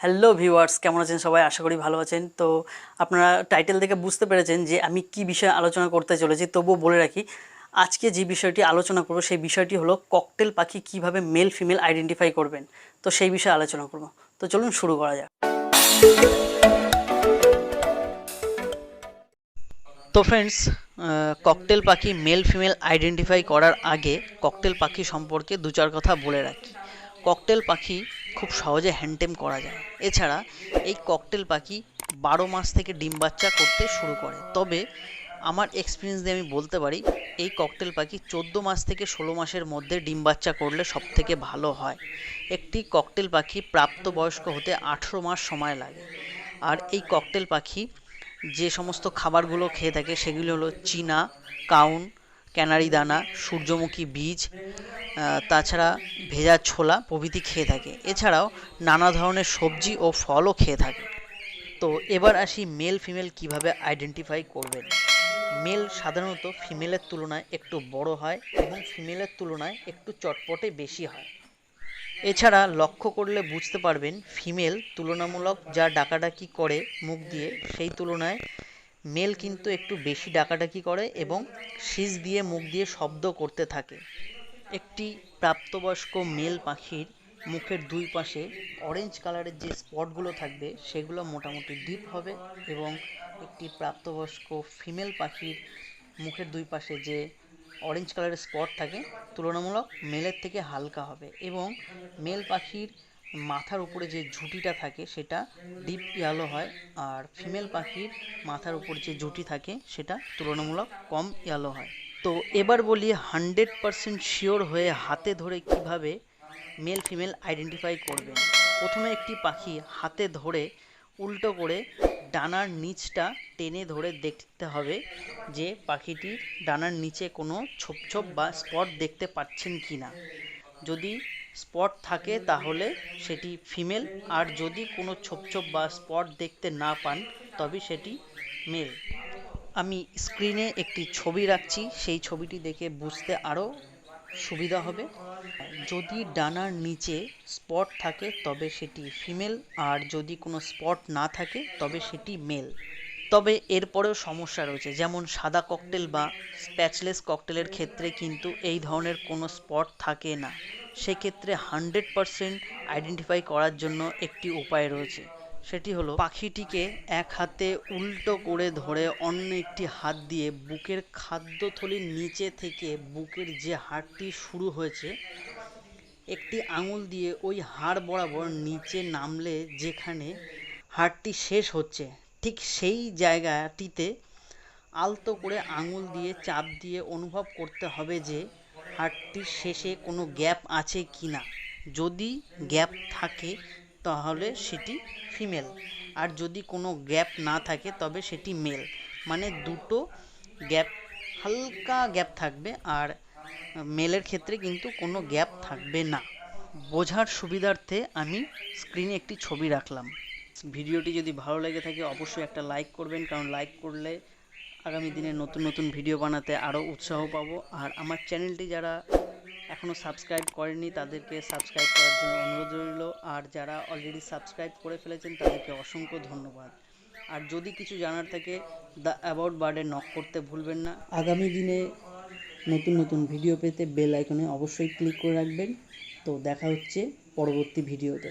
Hello viewers কেমন আছেন সবাই? আশা করি ভালো আছেন। তো আপনারা টাইটেল দেখে বুঝতে পেরেছেন যে আমি কি বিষয়ে আলোচনা করতে চলেছি। তবুও বলে রাখি, আজকে যে বিষয়টি আলোচনা করব, সেই বিষয়টি হলো ককটেল পাখি কীভাবে মেল ফিমেল আইডেন্টিফাই করবেন। তো সেই বিষয়ে আলোচনা করব। তো চলুন শুরু করা যাক। তো ফ্রেন্ডস ককটেল পাখি মেল ফিমেল আইডেন্টিফাই করার আগে ককটেল পাখি সম্পর্কে দু চার কথা বলে রাখি। ককটেল পাখি খুব সহজে হ্যান্ডটেম করা যায়। এছাড়া এই ককটেল পাখি বারো মাস থেকে ডিম বাচ্চা করতে শুরু করে। তবে আমার এক্সপিরিয়েন্স দিয়ে আমি বলতে পারি, এই ককটেল পাখি চোদ্দ মাস থেকে ষোলো মাসের মধ্যে ডিম বাচ্চা করলে সব থেকে ভালো হয়। একটি ককটেল পাখি প্রাপ্তবয়স্ক হতে আঠেরো মাস সময় লাগে। আর এই ককটেল পাখি যে সমস্ত খাবারগুলো খেয়ে থাকে সেগুলি হলো চীনা, কাউন ক্যানারি দানা, সূর্যমুখী বীজ তাছাড়া ভেজা ছোলা প্রভৃতি খেয়ে থাকে। এছাড়াও নানা ধরনের সবজি ও ফলও খেয়ে থাকে। তো এবার আসি মেল ফিমেল কীভাবে আইডেন্টিফাই করবেন। মেল সাধারণত ফিমেলের তুলনায় একটু বড় হয় এবং ফিমেলের তুলনায় একটু চটপটে বেশি হয়। এছাড়া লক্ষ্য করলে বুঝতে পারবেন ফিমেল তুলনামূলক যা ডাকাডাকি করে মুখ দিয়ে, সেই তুলনায় মেল কিন্তু একটু বেশি ডাকাডাকি করে এবং শীষ দিয়ে মুখ দিয়ে শব্দ করতে থাকে। একটি প্রাপ্তবয়স্ক মেল পাখির মুখের দুই পাশে অরেঞ্জ কালারের যে স্পটগুলো থাকবে, সেগুলো মোটামুটি ডিপ হবে এবং একটি প্রাপ্তবয়স্ক ফিমেল পাখির মুখের দুই পাশে যে অরেঞ্জ কালারের স্পট থাকে, তুলনামূলক মেলের থেকে হালকা হবে এবং মেল পাখির মাথার উপরে যে ঝুঁটিটা থাকে সেটা ডিপ ইয়েলো হয় আর ফিমেল পাখির মাথার উপর যে ঝুঁটি থাকে সেটা তুলনামূলক কম ইয়েলো হয়। তো এবার বলি হান্ড্রেড পারসেন্ট শিওর হয়ে হাতে ধরে কীভাবে মেল ফিমেল আইডেন্টিফাই করবেন প্রথমে একটি পাখি হাতে ধরে উল্টো করে ডানার নিচটা টেনে ধরে দেখতে হবে যে পাখিটির ডানার নিচে কোনো ছোপ ছোপ বা স্পট দেখতে পাচ্ছেন কি না যদি স্পট থাকে তাহলে সেটি ফিমেল, আর যদি কোনো ছোপ ছোপ বা স্পট দেখতে না পান, তবে সেটি মেল। আমি স্ক্রিনে একটি ছবি রাখছি, সেই ছবিটি দেখে বুঝতে আরও সুবিধা হবে। যদি ডানার নিচে স্পট থাকে, তবে সেটি ফিমেল, আর যদি কোনো স্পট না থাকে, তবে সেটি মেল। তবে এরপরেও সমস্যা রয়েছে। যেমন সাদা ককটেল বা স্প্যাচলেস ককটেলের ক্ষেত্রে কিন্তু এই ধরনের কোনো স্পট থাকে না। সেক্ষেত্রে হান্ড্রেড পারসেন্ট আইডেন্টিফাই করার জন্য একটি উপায় রয়েছে। সেটি হলো পাখিটিকে এক হাতে উল্টো করে ধরে অন্য একটি হাত দিয়ে বুকের খাদ্যথলির নিচে থেকে বুকের যে হাড়টি শুরু হয়েছে, একটি আঙুল দিয়ে ওই হাড় বরাবর নিচে নামলে যেখানে হাড়টি শেষ হচ্ছে ঠিক সেই জায়গাটিতে আলতো করে আঙুল দিয়ে, চাপ দিয়ে অনুভব করতে হবে যে হাড়টির শেষে কোনো গ্যাপ আছে কি না। যদি গ্যাপ থাকে, তাহলে সেটি ফিমেল। আর যদি কোনো গ্যাপ না থাকে, তবে সেটি মেল। মানে দুটো গ্যাপ, হালকা গ্যাপ থাকবে আর মেলের ক্ষেত্রে কিন্তু কোনো গ্যাপ থাকবে না। বোঝার সুবিধার্থে আমি স্ক্রিনে একটি ছবি রাখলাম। ভিডিওটি যদি ভালো লেগে থাকে, অবশ্যই একটা লাইক করবেন, কারণ লাইক করলে আগামী দিনে নতুন নতুন ভিডিও বানাতে আরও উৎসাহ পাবো। আর আমার চ্যানেলটি যারা এখনও সাবস্ক্রাইব করেনি তাদেরকে সাবস্ক্রাইব করার জন্য অনুরোধ রইল। আর যারা অলরেডি সাবস্ক্রাইব করে ফেলেছেন, তাদেরকে অসংখ্য ধন্যবাদ। আর যদি কিছু জানার থাকে দ্য অ্যাবাউট বার্ডে নক করতে ভুলবেন না। আগামী দিনে নতুন নতুন ভিডিও পেতে বেল আইকনে অবশ্যই ক্লিক করে রাখবেন। তো দেখা হচ্ছে পরবর্তী ভিডিওতে